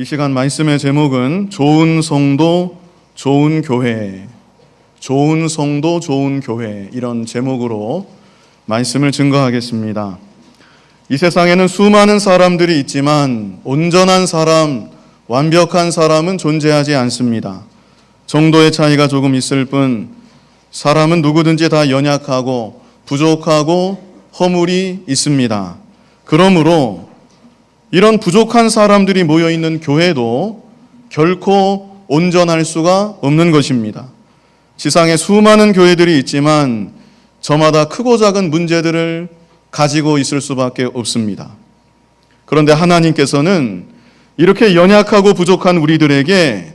이 시간 말씀의 제목은 좋은 성도, 좋은 교회, 좋은 성도, 좋은 교회 이런 제목으로 말씀을 증거하겠습니다. 이 세상에는 수많은 사람들이 있지만 온전한 사람, 완벽한 사람은 존재하지 않습니다. 정도의 차이가 조금 있을 뿐 사람은 누구든지 다 연약하고 부족하고 허물이 있습니다. 그러므로 이런 부족한 사람들이 모여 있는 교회도 결코 온전할 수가 없는 것입니다. 지상에 수많은 교회들이 있지만 저마다 크고 작은 문제들을 가지고 있을 수밖에 없습니다. 그런데 하나님께서는 이렇게 연약하고 부족한 우리들에게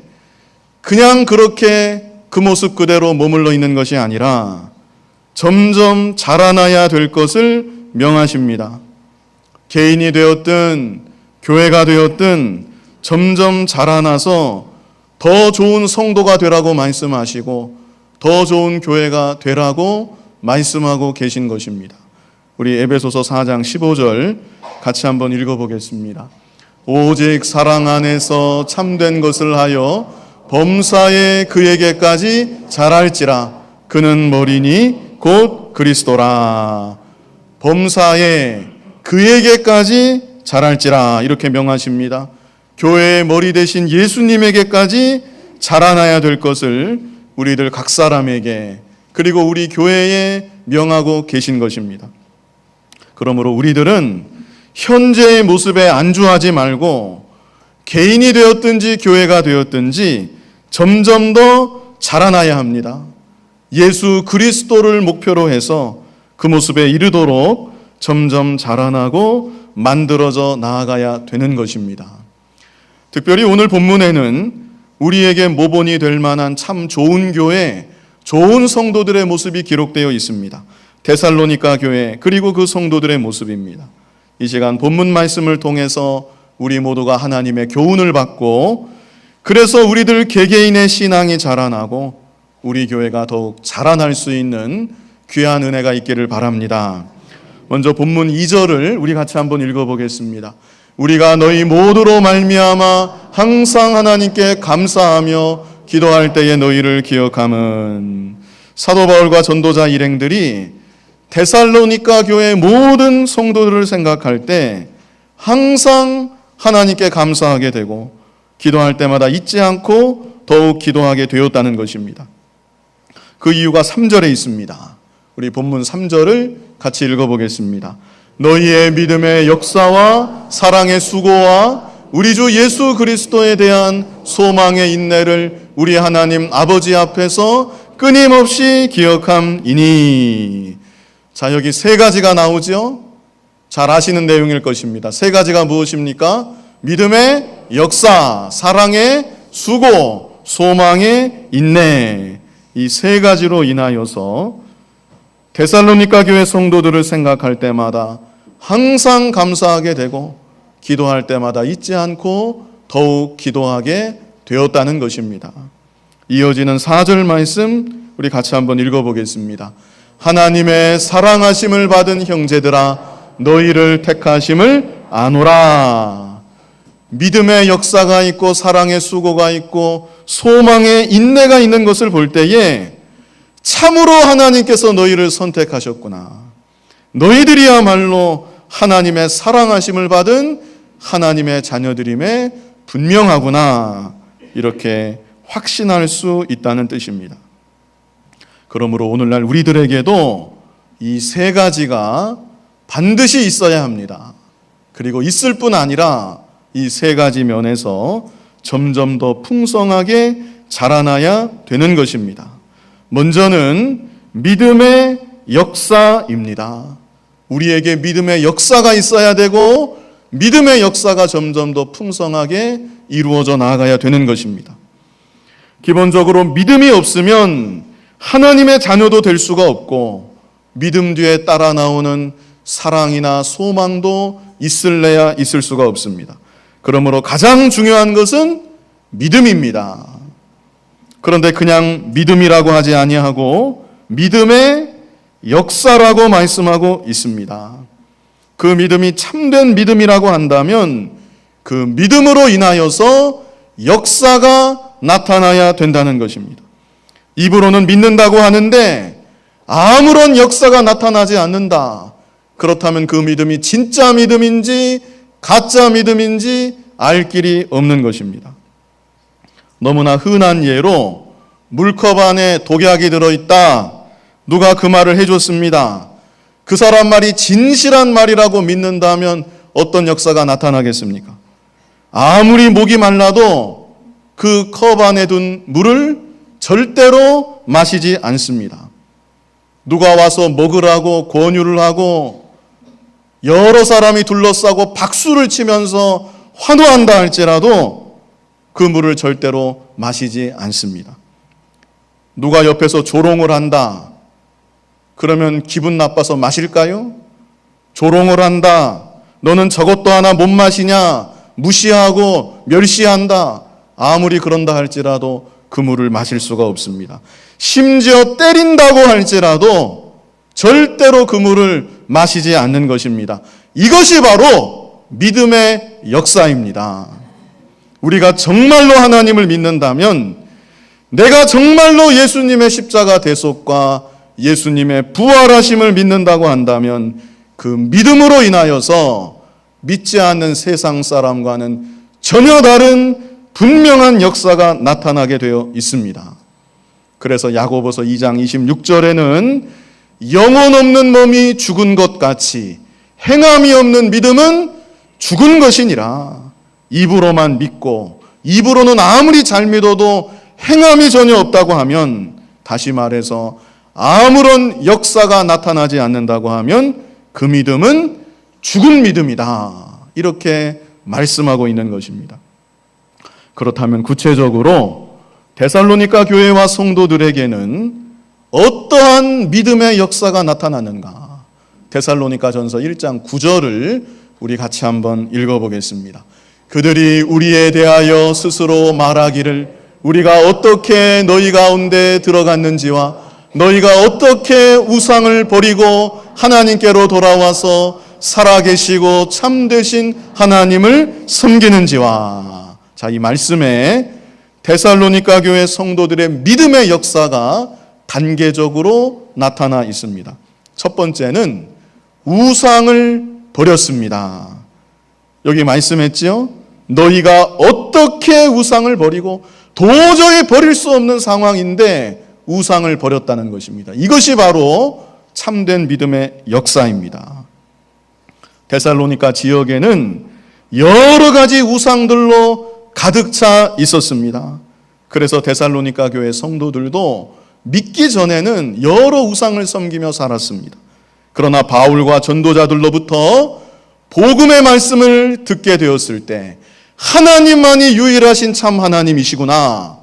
그냥 그렇게 그 모습 그대로 머물러 있는 것이 아니라 점점 자라나야 될 것을 명하십니다. 개인이 되었든 교회가 되었든 점점 자라나서 더 좋은 성도가 되라고 말씀하시고 더 좋은 교회가 되라고 말씀하고 계신 것입니다. 우리 에베소서 4장 15절 같이 한번 읽어보겠습니다. 오직 사랑 안에서 참된 것을 하여 범사에 그에게까지 자랄지라 그는 머리니 곧 그리스도라 범사에 그에게까지 자랄지라 이렇게 명하십니다. 교회의 머리 대신 예수님에게까지 자라나야 될 것을 우리들 각 사람에게 그리고 우리 교회에 명하고 계신 것입니다. 그러므로 우리들은 현재의 모습에 안주하지 말고 개인이 되었든지 교회가 되었든지 점점 더 자라나야 합니다. 예수 그리스도를 목표로 해서 그 모습에 이르도록 점점 자라나고 만들어져 나아가야 되는 것입니다. 특별히 오늘 본문에는 우리에게 모본이 될 만한 참 좋은 교회, 좋은 성도들의 모습이 기록되어 있습니다. 데살로니가 교회 그리고 그 성도들의 모습입니다. 이 시간 본문 말씀을 통해서 우리 모두가 하나님의 교훈을 받고 그래서 우리들 개개인의 신앙이 자라나고 우리 교회가 더욱 자라날 수 있는 귀한 은혜가 있기를 바랍니다. 먼저 본문 2절을 우리 같이 한번 읽어보겠습니다. 우리가 너희 모두로 말미암아 항상 하나님께 감사하며 기도할 때에 너희를 기억함은 사도 바울과 전도자 일행들이 데살로니가 교회 모든 성도들을 생각할 때 항상 하나님께 감사하게 되고 기도할 때마다 잊지 않고 더욱 기도하게 되었다는 것입니다. 그 이유가 3절에 있습니다. 우리 본문 3절을 같이 읽어보겠습니다. 너희의 믿음의 역사와 사랑의 수고와 우리 주 예수 그리스도에 대한 소망의 인내를 우리 하나님 아버지 앞에서 끊임없이 기억함이니. 자, 여기 세 가지가 나오죠? 잘 아시는 내용일 것입니다. 세 가지가 무엇입니까? 믿음의 역사, 사랑의 수고, 소망의 인내. 이 세 가지로 인하여서 데살로니가 교회 성도들을 생각할 때마다 항상 감사하게 되고 기도할 때마다 잊지 않고 더욱 기도하게 되었다는 것입니다. 이어지는 4절 말씀 우리 같이 한번 읽어보겠습니다. 하나님의 사랑하심을 받은 형제들아 너희를 택하심을 아노라. 믿음의 역사가 있고 사랑의 수고가 있고 소망의 인내가 있는 것을 볼 때에 참으로 하나님께서 너희를 선택하셨구나. 너희들이야말로 하나님의 사랑하심을 받은 하나님의 자녀들임에 분명하구나. 이렇게 확신할 수 있다는 뜻입니다. 그러므로 오늘날 우리들에게도 이 세 가지가 반드시 있어야 합니다. 그리고 있을 뿐 아니라 이 세 가지 면에서 점점 더 풍성하게 자라나야 되는 것입니다. 먼저는 믿음의 역사입니다. 우리에게 믿음의 역사가 있어야 되고 믿음의 역사가 점점 더 풍성하게 이루어져 나가야 되는 것입니다. 기본적으로 믿음이 없으면 하나님의 자녀도 될 수가 없고 믿음 뒤에 따라 나오는 사랑이나 소망도 있을래야 있을 수가 없습니다. 그러므로 가장 중요한 것은 믿음입니다. 그런데 그냥 믿음이라고 하지 아니하고 믿음의 역사라고 말씀하고 있습니다. 그 믿음이 참된 믿음이라고 한다면 그 믿음으로 인하여서 역사가 나타나야 된다는 것입니다. 입으로는 믿는다고 하는데 아무런 역사가 나타나지 않는다. 그렇다면 그 믿음이 진짜 믿음인지 가짜 믿음인지 알 길이 없는 것입니다. 너무나 흔한 예로 물컵 안에 독약이 들어있다. 누가 그 말을 해줬습니다. 그 사람 말이 진실한 말이라고 믿는다면 어떤 역사가 나타나겠습니까? 아무리 목이 말라도 그 컵 안에 둔 물을 절대로 마시지 않습니다. 누가 와서 먹으라고 권유를 하고 여러 사람이 둘러싸고 박수를 치면서 환호한다 할지라도 그 물을 절대로 마시지 않습니다. 누가 옆에서 조롱을 한다. 그러면 기분 나빠서 마실까요? 조롱을 한다. 너는 저것도 하나 못 마시냐? 무시하고 멸시한다. 아무리 그런다 할지라도 그 물을 마실 수가 없습니다. 심지어 때린다고 할지라도 절대로 그 물을 마시지 않는 것입니다. 이것이 바로 믿음의 역사입니다. 우리가 정말로 하나님을 믿는다면 내가 정말로 예수님의 십자가 대속과 예수님의 부활하심을 믿는다고 한다면 그 믿음으로 인하여서 믿지 않는 세상 사람과는 전혀 다른 분명한 역사가 나타나게 되어 있습니다. 그래서 야고보서 2장 26절에는 영혼 없는 몸이 죽은 것 같이 행함이 없는 믿음은 죽은 것이니라. 입으로만 믿고 입으로는 아무리 잘 믿어도 행함이 전혀 없다고 하면 다시 말해서 아무런 역사가 나타나지 않는다고 하면 그 믿음은 죽은 믿음이다. 이렇게 말씀하고 있는 것입니다. 그렇다면 구체적으로 데살로니가 교회와 성도들에게는 어떠한 믿음의 역사가 나타나는가? 데살로니가 전서 1장 9절을 우리 같이 한번 읽어보겠습니다. 그들이 우리에 대하여 스스로 말하기를 우리가 어떻게 너희 가운데 들어갔는지와 너희가 어떻게 우상을 버리고 하나님께로 돌아와서 살아계시고 참되신 하나님을 섬기는지와 자, 이 말씀에 데살로니가 교회 성도들의 믿음의 역사가 단계적으로 나타나 있습니다. 첫 번째는 우상을 버렸습니다. 여기 말씀했지요? 너희가 어떻게 우상을 버리고 도저히 버릴 수 없는 상황인데 우상을 버렸다는 것입니다. 이것이 바로 참된 믿음의 역사입니다. 데살로니가 지역에는 여러 가지 우상들로 가득 차 있었습니다. 그래서 데살로니가 교회 성도들도 믿기 전에는 여러 우상을 섬기며 살았습니다. 그러나 바울과 전도자들로부터 복음의 말씀을 듣게 되었을 때 하나님만이 유일하신 참 하나님이시구나.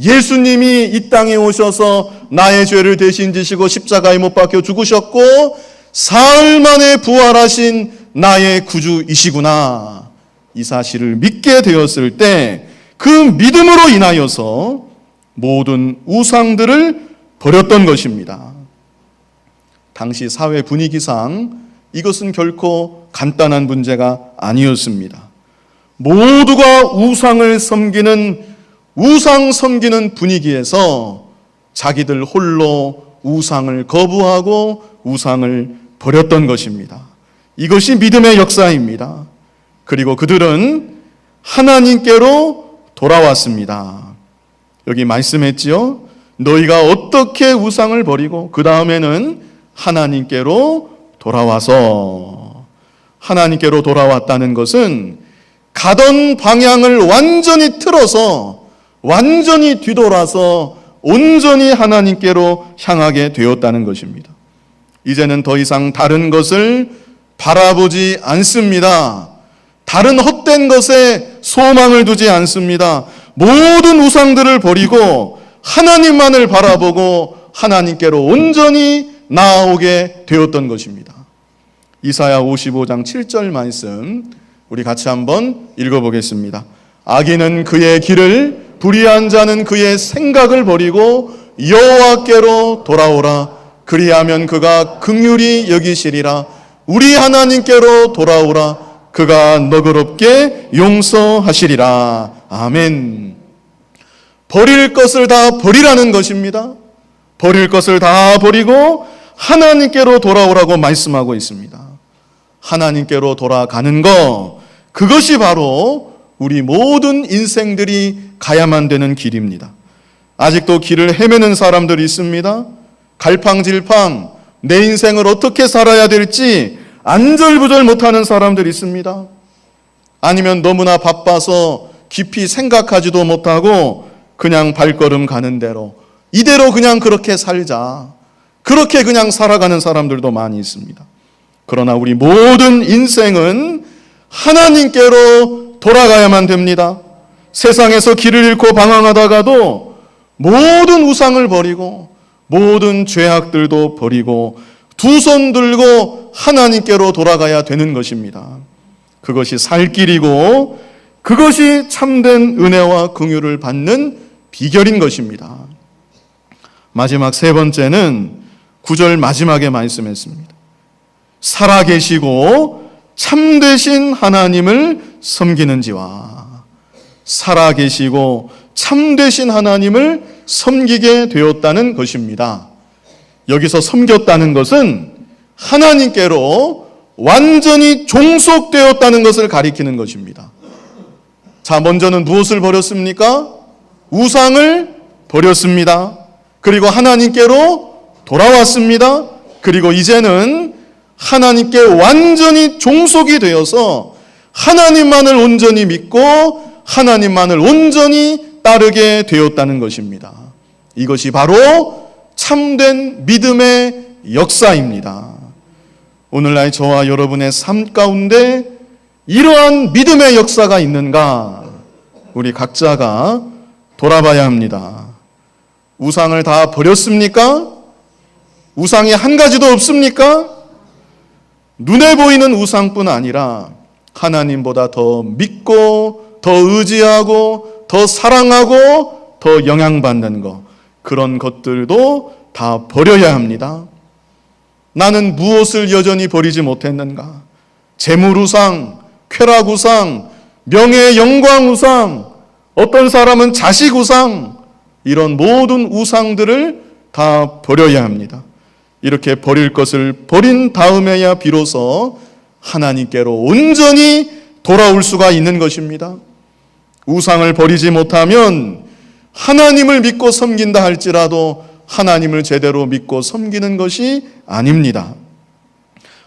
예수님이 이 땅에 오셔서 나의 죄를 대신 지시고 십자가에 못 박혀 죽으셨고 사흘 만에 부활하신 나의 구주이시구나. 이 사실을 믿게 되었을 때 그 믿음으로 인하여서 모든 우상들을 버렸던 것입니다. 당시 사회 분위기상 이것은 결코 간단한 문제가 아니었습니다. 모두가 우상을 섬기는 우상 섬기는 분위기에서 자기들 홀로 우상을 거부하고 우상을 버렸던 것입니다. 이것이 믿음의 역사입니다. 그리고 그들은 하나님께로 돌아왔습니다. 여기 말씀했지요. 너희가 어떻게 우상을 버리고 그 다음에는 하나님께로 돌아와서 하나님께로 돌아왔다는 것은 가던 방향을 완전히 틀어서 완전히 뒤돌아서 온전히 하나님께로 향하게 되었다는 것입니다. 이제는 더 이상 다른 것을 바라보지 않습니다. 다른 헛된 것에 소망을 두지 않습니다. 모든 우상들을 버리고 하나님만을 바라보고 하나님께로 온전히 나아오게 되었던 것입니다. 이사야 55장 7절 말씀 우리 같이 한번 읽어보겠습니다. 악인은 그의 길을 불의한 자는 그의 생각을 버리고 여호와께로 돌아오라 그리하면 그가 긍휼히 여기시리라 우리 하나님께로 돌아오라 그가 너그럽게 용서하시리라. 아멘. 버릴 것을 다 버리라는 것입니다. 버릴 것을 다 버리고 하나님께로 돌아오라고 말씀하고 있습니다. 하나님께로 돌아가는 것, 그것이 바로 우리 모든 인생들이 가야만 되는 길입니다. 아직도 길을 헤매는 사람들이 있습니다. 갈팡질팡 내 인생을 어떻게 살아야 될지 안절부절 못하는 사람들이 있습니다. 아니면 너무나 바빠서 깊이 생각하지도 못하고 그냥 발걸음 가는 대로 이대로 그냥 그렇게 살자. 그렇게 그냥 살아가는 사람들도 많이 있습니다. 그러나 우리 모든 인생은 하나님께로 돌아가야만 됩니다. 세상에서 길을 잃고 방황하다가도 모든 우상을 버리고 모든 죄악들도 버리고 두 손 들고 하나님께로 돌아가야 되는 것입니다. 그것이 살 길이고 그것이 참된 은혜와 긍휼을 받는 비결인 것입니다. 마지막 세 번째는 구절 마지막에 말씀했습니다. 살아계시고 참되신 하나님을 섬기는 지와 살아계시고 참되신 하나님을 섬기게 되었다는 것입니다. 여기서 섬겼다는 것은 하나님께로 완전히 종속되었다는 것을 가리키는 것입니다. 자, 먼저는 무엇을 버렸습니까? 우상을 버렸습니다. 그리고 하나님께로 돌아왔습니다. 그리고 이제는 하나님께 완전히 종속이 되어서 하나님만을 온전히 믿고 하나님만을 온전히 따르게 되었다는 것입니다. 이것이 바로 참된 믿음의 역사입니다. 오늘날 저와 여러분의 삶 가운데 이러한 믿음의 역사가 있는가? 우리 각자가 돌아봐야 합니다. 우상을 다 버렸습니까? 우상이 한 가지도 없습니까? 눈에 보이는 우상뿐 아니라 하나님보다 더 믿고 더 의지하고 더 사랑하고 더 영향받는 것 그런 것들도 다 버려야 합니다. 나는 무엇을 여전히 버리지 못했는가? 재물우상, 쾌락우상, 명예 영광우상, 어떤 사람은 자식우상, 이런 모든 우상들을 다 버려야 합니다. 이렇게 버릴 것을 버린 다음에야 비로소 하나님께로 온전히 돌아올 수가 있는 것입니다. 우상을 버리지 못하면 하나님을 믿고 섬긴다 할지라도 하나님을 제대로 믿고 섬기는 것이 아닙니다.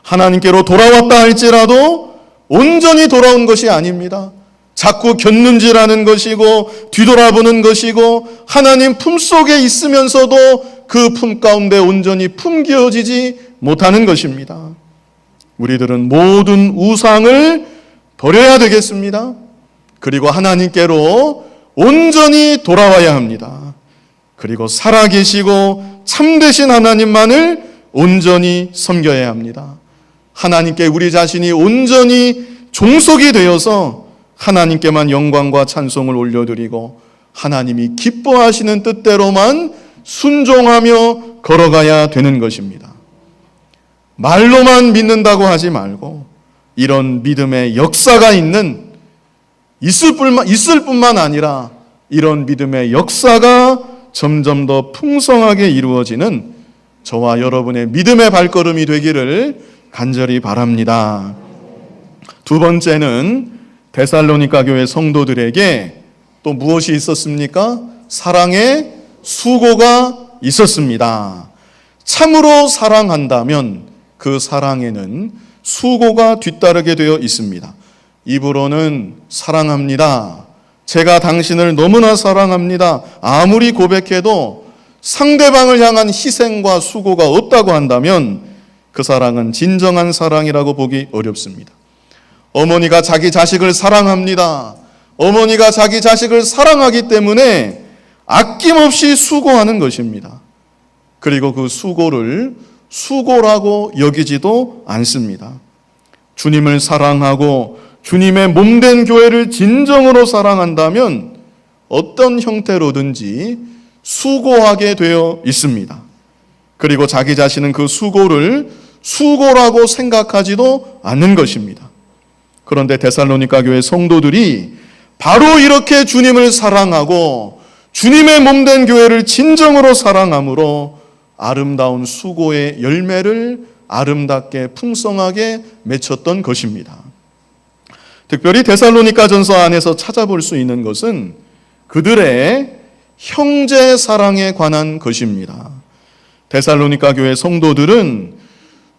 하나님께로 돌아왔다 할지라도 온전히 돌아온 것이 아닙니다. 자꾸 곁눈질하는 것이고 뒤돌아보는 것이고 하나님 품 속에 있으면서도 그 품 가운데 온전히 품겨지지 못하는 것입니다. 우리들은 모든 우상을 버려야 되겠습니다. 그리고 하나님께로 온전히 돌아와야 합니다. 그리고 살아계시고 참되신 하나님만을 온전히 섬겨야 합니다. 하나님께 우리 자신이 온전히 종속이 되어서 하나님께만 영광과 찬송을 올려드리고 하나님이 기뻐하시는 뜻대로만 순종하며 걸어가야 되는 것입니다. 말로만 믿는다고 하지 말고 이런 믿음의 역사가 있는 있을 뿐만, 있을 뿐만 아니라 이런 믿음의 역사가 점점 더 풍성하게 이루어지는 저와 여러분의 믿음의 발걸음이 되기를 간절히 바랍니다. 두 번째는 데살로니가 교회 성도들에게 또 무엇이 있었습니까? 사랑의 수고가 있었습니다. 참으로 사랑한다면 그 사랑에는 수고가 뒤따르게 되어 있습니다. 입으로는 사랑합니다. 제가 당신을 너무나 사랑합니다. 아무리 고백해도 상대방을 향한 희생과 수고가 없다고 한다면 그 사랑은 진정한 사랑이라고 보기 어렵습니다. 어머니가 자기 자식을 사랑합니다. 어머니가 자기 자식을 사랑하기 때문에 아낌없이 수고하는 것입니다. 그리고 그 수고를 수고라고 여기지도 않습니다. 주님을 사랑하고 주님의 몸된 교회를 진정으로 사랑한다면 어떤 형태로든지 수고하게 되어 있습니다. 그리고 자기 자신은 그 수고를 수고라고 생각하지도 않는 것입니다. 그런데 데살로니가 교회 성도들이 바로 이렇게 주님을 사랑하고 주님의 몸 된 교회를 진정으로 사랑함으로 아름다운 수고의 열매를 아름답게 풍성하게 맺혔던 것입니다. 특별히 데살로니가 전서 안에서 찾아볼 수 있는 것은 그들의 형제 사랑에 관한 것입니다. 데살로니가 교회 성도들은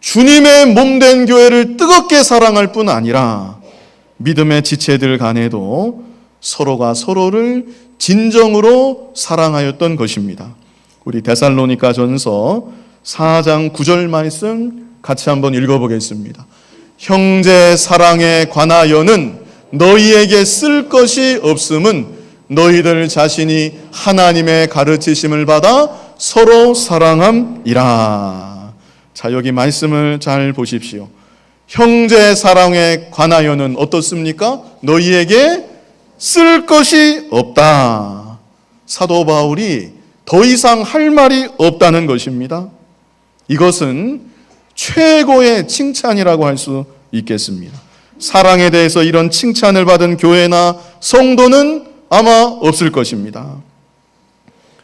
주님의 몸 된 교회를 뜨겁게 사랑할 뿐 아니라 믿음의 지체들 간에도 서로가 서로를 진정으로 사랑하였던 것입니다. 우리 데살로니가 전서 4장 9절 말씀 같이 한번 읽어보겠습니다. 형제 사랑에 관하여는 너희에게 쓸 것이 없음은 너희들 자신이 하나님의 가르치심을 받아 서로 사랑함이라. 자, 여기 말씀을 잘 보십시오. 형제 사랑에 관하여는 어떻습니까? 너희에게 쓸 것이 없다. 사도 바울이 더 이상 할 말이 없다는 것입니다. 이것은 최고의 칭찬이라고 할 수 있겠습니다. 사랑에 대해서 이런 칭찬을 받은 교회나 성도는 아마 없을 것입니다.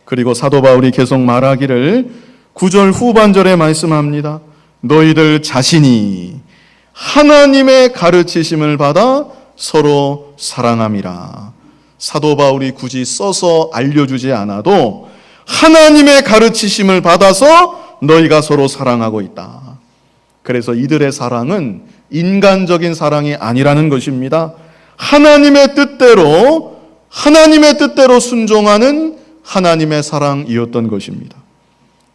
그리고 사도 바울이 계속 말하기를 9절 후반절에 말씀합니다. 너희들 자신이 하나님의 가르치심을 받아 서로 사랑함이라. 사도 바울이 굳이 써서 알려주지 않아도 하나님의 가르치심을 받아서 너희가 서로 사랑하고 있다. 그래서 이들의 사랑은 인간적인 사랑이 아니라는 것입니다. 하나님의 뜻대로, 하나님의 뜻대로 순종하는 하나님의 사랑이었던 것입니다.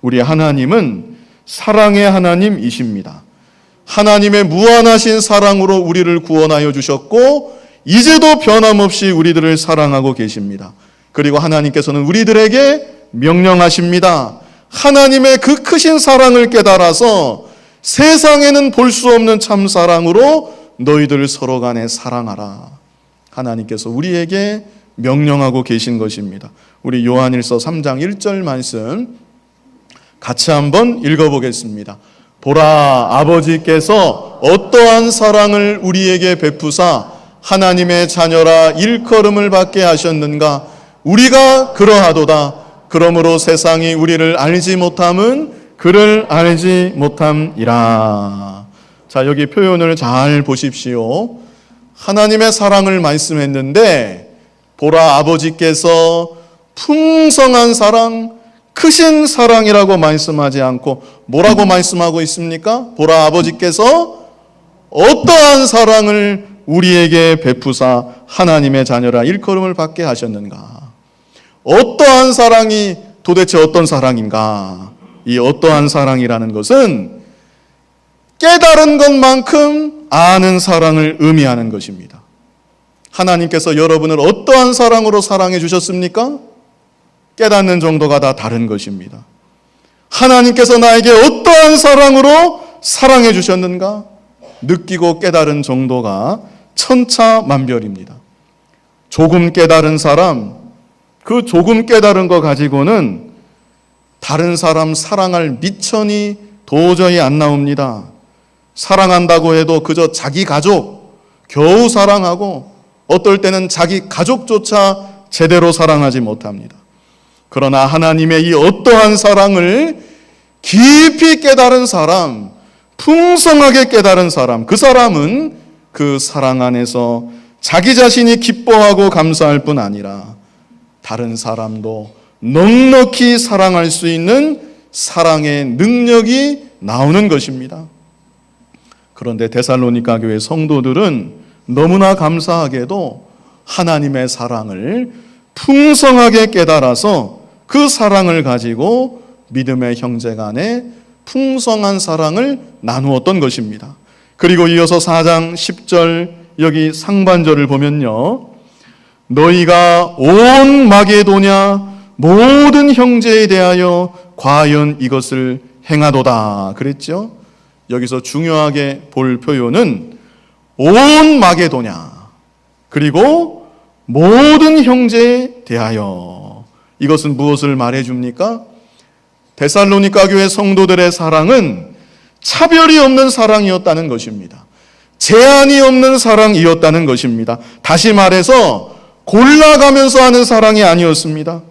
우리 하나님은 사랑의 하나님이십니다. 하나님의 무한하신 사랑으로 우리를 구원하여 주셨고, 이제도 변함없이 우리들을 사랑하고 계십니다. 그리고 하나님께서는 우리들에게 명령하십니다. 하나님의 그 크신 사랑을 깨달아서 세상에는 볼 수 없는 참 사랑으로 너희들 서로 간에 사랑하라. 하나님께서 우리에게 명령하고 계신 것입니다. 우리 요한일서 3장 1절 말씀 같이 한번 읽어보겠습니다. 보라, 아버지께서 어떠한 사랑을 우리에게 베푸사 하나님의 자녀라 일컬음을 받게 하셨는가? 우리가 그러하도다. 그러므로 세상이 우리를 알지 못함은 그를 알지 못함이라. 자, 여기 표현을 잘 보십시오. 하나님의 사랑을 말씀했는데, 보라 아버지께서 풍성한 사랑, 크신 사랑이라고 말씀하지 않고 뭐라고 말씀하고 있습니까? 보라 아버지께서 어떠한 사랑을 우리에게 베푸사 하나님의 자녀라 일컬음을 받게 하셨는가? 어떠한 사랑이 도대체 어떤 사랑인가? 이 어떠한 사랑이라는 것은 깨달은 것만큼 아는 사랑을 의미하는 것입니다. 하나님께서 여러분을 어떠한 사랑으로 사랑해 주셨습니까? 깨닫는 정도가 다 다른 것입니다. 하나님께서 나에게 어떠한 사랑으로 사랑해 주셨는가? 느끼고 깨달은 정도가 천차만별입니다. 조금 깨달은 사람, 그 조금 깨달은 거 가지고는 다른 사람 사랑할 미천이 도저히 안 나옵니다. 사랑한다고 해도 그저 자기 가족 겨우 사랑하고 어떨 때는 자기 가족조차 제대로 사랑하지 못합니다. 그러나 하나님의 이 어떠한 사랑을 깊이 깨달은 사람, 풍성하게 깨달은 사람, 그 사람은 그 사랑 안에서 자기 자신이 기뻐하고 감사할 뿐 아니라 다른 사람도 넉넉히 사랑할 수 있는 사랑의 능력이 나오는 것입니다. 그런데 데살로니가 교회 성도들은 너무나 감사하게도 하나님의 사랑을 풍성하게 깨달아서 그 사랑을 가지고 믿음의 형제 간에 풍성한 사랑을 나누었던 것입니다. 그리고 이어서 4장 10절 여기 상반절을 보면요. 너희가 온 마게도냐 모든 형제에 대하여 과연 이것을 행하도다 그랬죠? 여기서 중요하게 볼 표현은 온 마게도냐 그리고 모든 형제에 대하여 이것은 무엇을 말해 줍니까? 데살로니가 교회 성도들의 사랑은 차별이 없는 사랑이었다는 것입니다. 제한이 없는 사랑이었다는 것입니다. 다시 말해서 골라가면서 하는 사랑이 아니었습니다.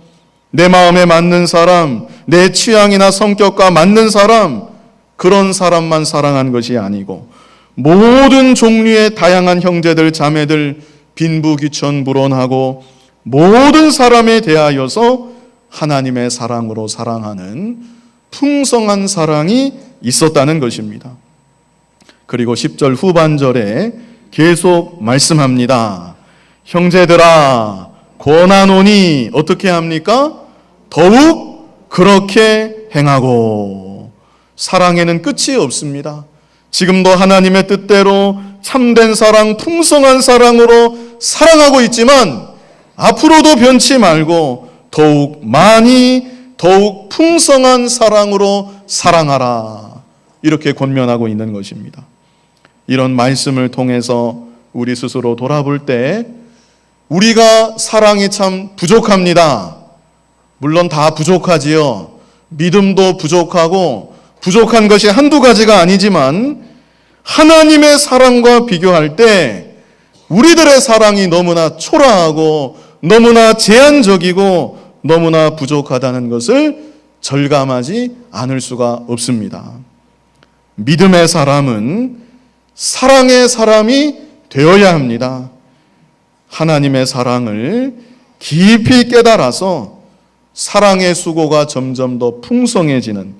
내 마음에 맞는 사람, 내 취향이나 성격과 맞는 사람, 그런 사람만 사랑한 것이 아니고 모든 종류의 다양한 형제들, 자매들 빈부귀천 불원하고 모든 사람에 대하여서 하나님의 사랑으로 사랑하는 풍성한 사랑이 있었다는 것입니다. 그리고 10절 후반절에 계속 말씀합니다. 형제들아, 권하노니 어떻게 합니까? 더욱 그렇게 행하고 사랑에는 끝이 없습니다. 지금도 하나님의 뜻대로 참된 사랑, 풍성한 사랑으로 사랑하고 있지만 앞으로도 변치 말고 더욱 많이 더욱 풍성한 사랑으로 사랑하라. 이렇게 권면하고 있는 것입니다. 이런 말씀을 통해서 우리 스스로 돌아볼 때 우리가 사랑이 참 부족합니다. 물론 다 부족하지요. 믿음도 부족하고 부족한 것이 한두 가지가 아니지만 하나님의 사랑과 비교할 때 우리들의 사랑이 너무나 초라하고 너무나 제한적이고 너무나 부족하다는 것을 절감하지 않을 수가 없습니다. 믿음의 사람은 사랑의 사람이 되어야 합니다. 하나님의 사랑을 깊이 깨달아서 사랑의 수고가 점점 더 풍성해지는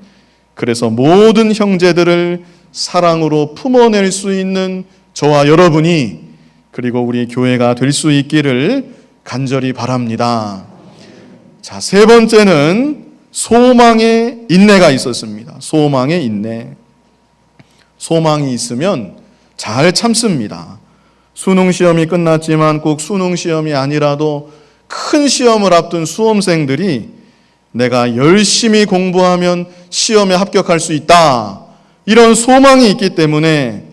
그래서 모든 형제들을 사랑으로 품어낼 수 있는 저와 여러분이 그리고 우리 교회가 될 수 있기를 간절히 바랍니다. 자, 세 번째는 소망의 인내가 있었습니다. 소망의 인내. 소망이 있으면 잘 참습니다. 수능 시험이 끝났지만 꼭 수능 시험이 아니라도 큰 시험을 앞둔 수험생들이 내가 열심히 공부하면 시험에 합격할 수 있다. 이런 소망이 있기 때문에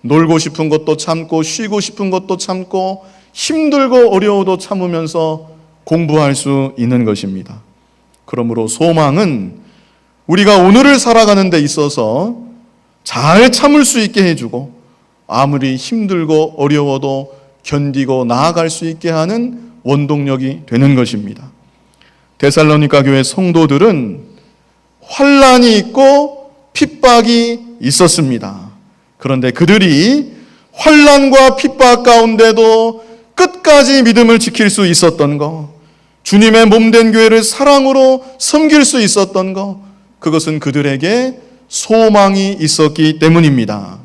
놀고 싶은 것도 참고 쉬고 싶은 것도 참고 힘들고 어려워도 참으면서 공부할 수 있는 것입니다. 그러므로 소망은 우리가 오늘을 살아가는 데 있어서 잘 참을 수 있게 해주고 아무리 힘들고 어려워도 견디고 나아갈 수 있게 하는 원동력이 되는 것입니다. 데살로니가 교회 성도들은 환란이 있고 핍박이 있었습니다. 그런데 그들이 환란과 핍박 가운데도 끝까지 믿음을 지킬 수 있었던 것, 주님의 몸된 교회를 사랑으로 섬길 수 있었던 것, 그것은 그들에게 소망이 있었기 때문입니다.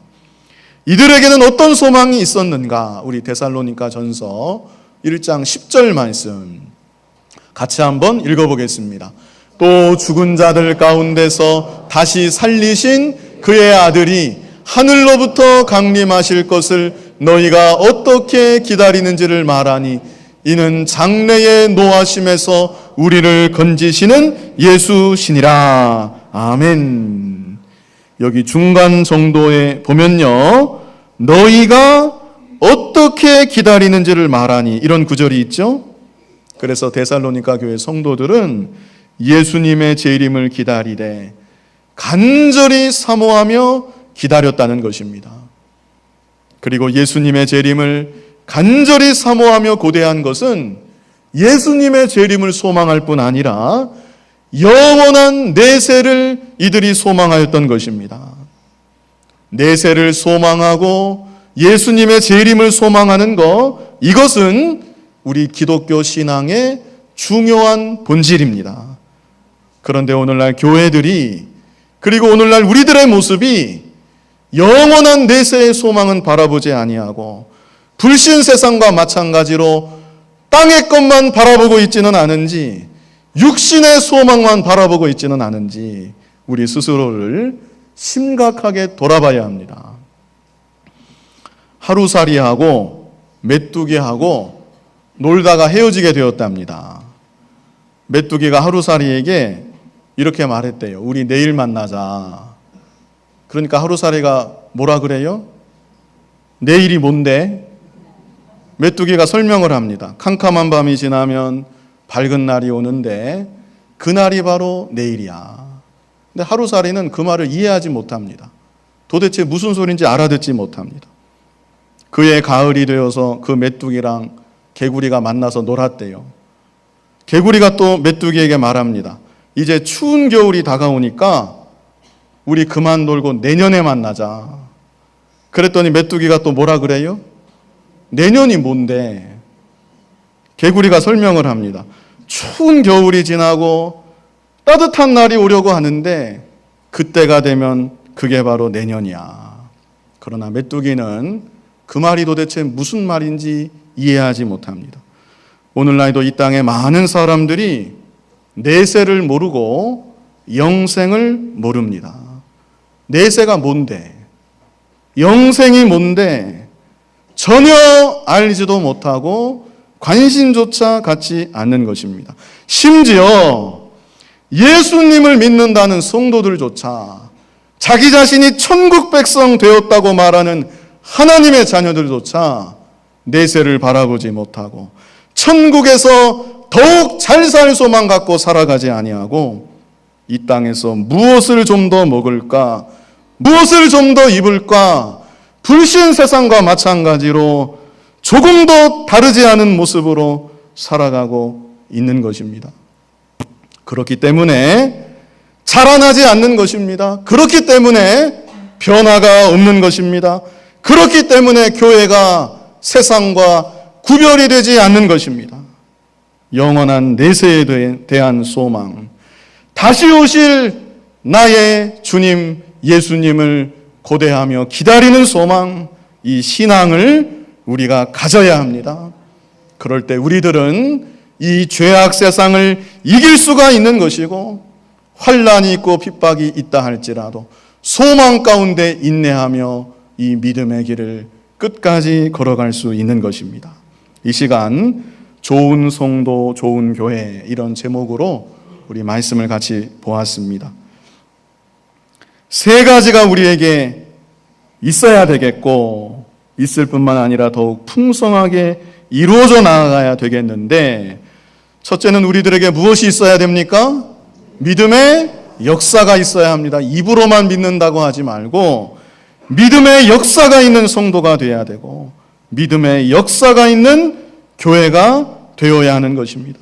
이들에게는 어떤 소망이 있었는가? 우리 데살로니가 전서 1장 10절 말씀 같이 한번 읽어보겠습니다. 또 죽은 자들 가운데서 다시 살리신 그의 아들이 하늘로부터 강림하실 것을 너희가 어떻게 기다리는지를 말하니 이는 장래의 노하심에서 우리를 건지시는 예수시니라. 아멘. 여기 중간 정도에 보면요. 너희가 어떻게 기다리는지를 말하니 이런 구절이 있죠. 그래서 데살로니가 교회 성도들은 예수님의 재림을 기다리되 간절히 사모하며 기다렸다는 것입니다. 그리고 예수님의 재림을 간절히 사모하며 고대한 것은 예수님의 재림을 소망할 뿐 아니라 영원한 내세를 이들이 소망하였던 것입니다. 내세를 소망하고 예수님의 재림을 소망하는 것 이것은 우리 기독교 신앙의 중요한 본질입니다. 그런데 오늘날 교회들이 그리고 오늘날 우리들의 모습이 영원한 내세의 소망은 바라보지 아니하고 불신 세상과 마찬가지로 땅의 것만 바라보고 있지는 않은지 육신의 소망만 바라보고 있지는 않은지 우리 스스로를 심각하게 돌아봐야 합니다. 하루살이하고 메뚜기하고 놀다가 헤어지게 되었답니다. 메뚜기가 하루살이에게 이렇게 말했대요. 우리 내일 만나자. 그러니까 하루살이가 뭐라 그래요? 내일이 뭔데? 메뚜기가 설명을 합니다. 캄캄한 밤이 지나면 밝은 날이 오는데 그날이 바로 내일이야. 근데 하루살이는 그 말을 이해하지 못합니다. 도대체 무슨 소리인지 알아듣지 못합니다. 그의 가을이 되어서 그 메뚜기랑 개구리가 만나서 놀았대요. 개구리가 또 메뚜기에게 말합니다. 이제 추운 겨울이 다가오니까 우리 그만 놀고 내년에 만나자. 그랬더니 메뚜기가 또 뭐라 그래요? 내년이 뭔데? 개구리가 설명을 합니다. 추운 겨울이 지나고 따뜻한 날이 오려고 하는데 그때가 되면 그게 바로 내년이야. 그러나 메뚜기는 그 말이 도대체 무슨 말인지 이해하지 못합니다. 오늘날도 이 땅에 많은 사람들이 내세를 모르고 영생을 모릅니다. 내세가 뭔데? 영생이 뭔데? 전혀 알지도 못하고 관심조차 갖지 않는 것입니다. 심지어 예수님을 믿는다는 성도들조차 자기 자신이 천국 백성 되었다고 말하는 하나님의 자녀들조차 내세를 바라보지 못하고 천국에서 더욱 잘 살 소망 갖고 살아가지 아니하고 이 땅에서 무엇을 좀 더 먹을까 무엇을 좀 더 입을까 불신 세상과 마찬가지로 조금 더 다르지 않은 모습으로 살아가고 있는 것입니다. 그렇기 때문에 자라나지 않는 것입니다. 그렇기 때문에 변화가 없는 것입니다. 그렇기 때문에 교회가 세상과 구별이 되지 않는 것입니다. 영원한 내세에 대한 소망, 다시 오실 나의 주님 예수님을 고대하며 기다리는 소망, 이 신앙을 우리가 가져야 합니다. 그럴 때 우리들은 이 죄악 세상을 이길 수가 있는 것이고 환란이 있고 핍박이 있다 할지라도 소망 가운데 인내하며 이 믿음의 길을 끝까지 걸어갈 수 있는 것입니다. 이 시간 좋은 성도 좋은 교회 이런 제목으로 우리 말씀을 같이 보았습니다. 세 가지가 우리에게 있어야 되겠고 있을 뿐만 아니라 더욱 풍성하게 이루어져 나가야 되겠는데 첫째는 우리들에게 무엇이 있어야 됩니까? 믿음의 역사가 있어야 합니다. 입으로만 믿는다고 하지 말고 믿음의 역사가 있는 성도가 되어야 되고 믿음의 역사가 있는 교회가 되어야 하는 것입니다.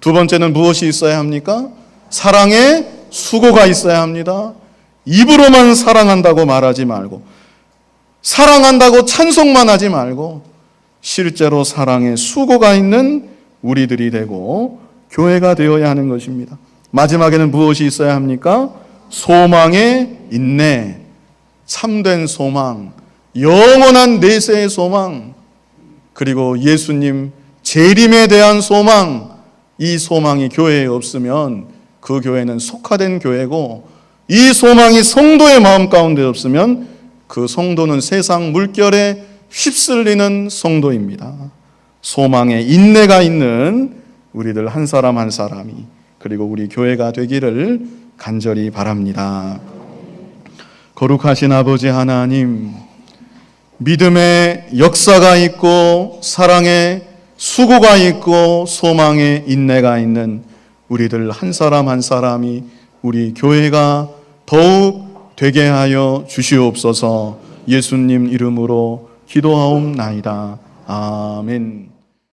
두 번째는 무엇이 있어야 합니까? 사랑의 수고가 있어야 합니다. 입으로만 사랑한다고 말하지 말고 사랑한다고 찬송만 하지 말고 실제로 사랑의 수고가 있는 우리들이 되고 교회가 되어야 하는 것입니다. 마지막에는 무엇이 있어야 합니까? 소망의 인내, 참된 소망, 영원한 내세의 소망, 그리고 예수님 재림에 대한 소망, 이 소망이 교회에 없으면 그 교회는 속화된 교회고 이 소망이 성도의 마음 가운데 없으면 그 성도는 세상 물결에 휩쓸리는 성도입니다. 소망에 인내가 있는 우리들 한 사람 한 사람이 그리고 우리 교회가 되기를 간절히 바랍니다. 거룩하신 아버지 하나님, 믿음의 역사가 있고 사랑의 수고가 있고 소망의 인내가 있는 우리들 한 사람 한 사람이 우리 교회가 더욱 되게 하여 주시옵소서 예수님 이름으로 기도하옵나이다. 아멘.